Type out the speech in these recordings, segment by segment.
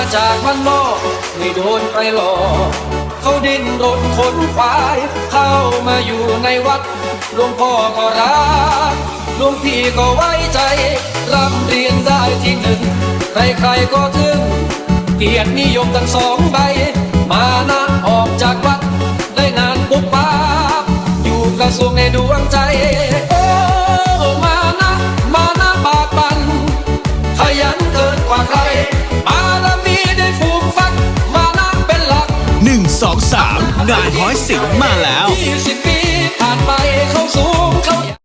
มาจากมันนอกไม่โดนใครหลอกเขาดิ้นรนคนควาย เข้ามาอยู่ในวัดหลวงพ่อก็รักหลวงพี่ก็ไว้ใจร่ำเรียนได้ที่หนึ่ง ใครๆก็ถึง เกียรตินิยมตั้งสองใบ มานะออกจากวัด ได้งานปุ๊บปับอยู่กระทรวงในดวงใจโอ้มานะปากปัน ขยันเกินกว่าใคร มาแล้ว ด่านห้อยสิงมาแล้ว 20 ปีผ่านไปเขาสูงเขา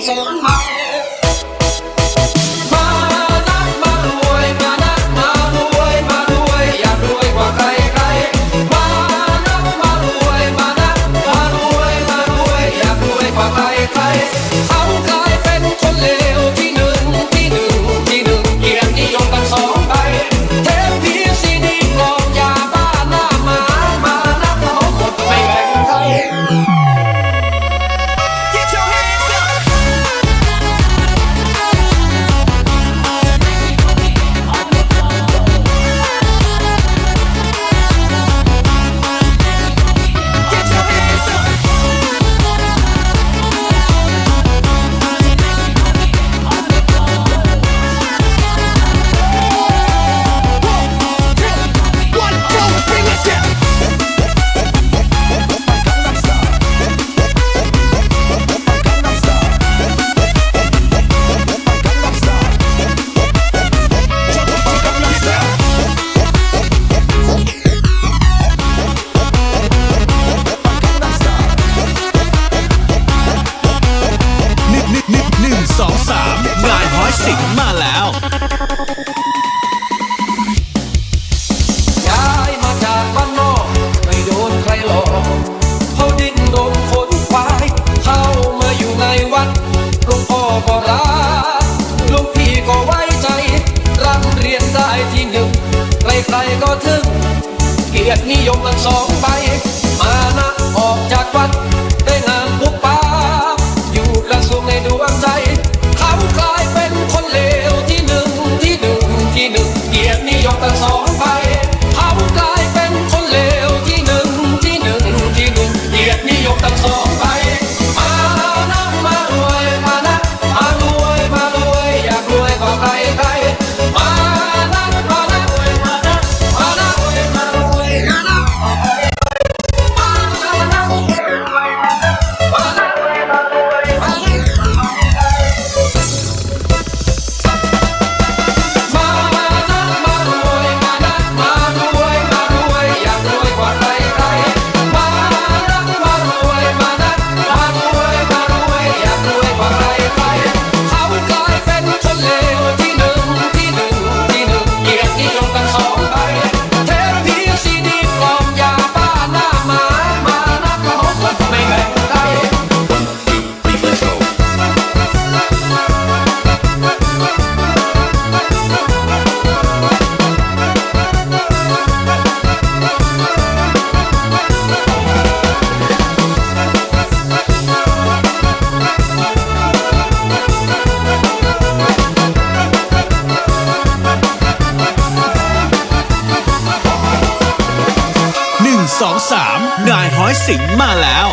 Angelina. ก็ถึง เกียรตินิยมทั้งสองใบ มานะออกจากวัด ได้งานปุ๊บป้าอยู่กระทรวงในดวงใจทำกลายเป็นคนเลวที่หนึ่งที่หนึ่งที่หนึ่งเกียรตินิยมทั้งสองใบ 3นายห้อยสิงมาแล้ว